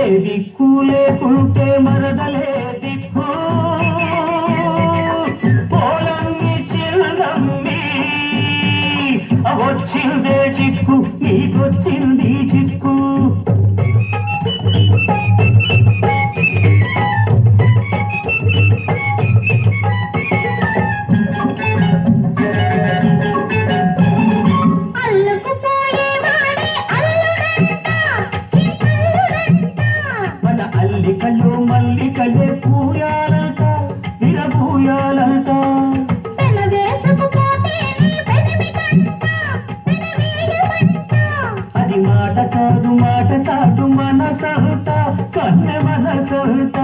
ఏ దిక్కు లేకుంటే మరదలే దిక్కు. పోలమ్మి చిల్లమ్మి వచ్చిందే చిక్కు. కళ్ళే పూయాలంట విరబూయాలంట. అది మాట కాదు మాట చాటు మన సహుట కన్నె మన సహత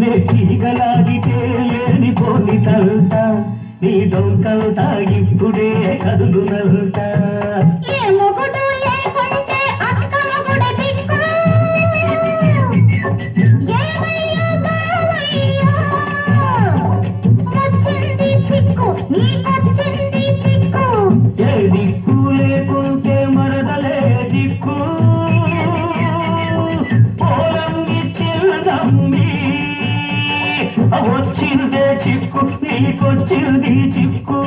నే తీగలాగితే లేని పోని తల్ట నీ డొంకలు తాగిప్పుడే కదులునల్ట వచ్చిందే చిక్కు నీకొచ్చింది చిక్కు.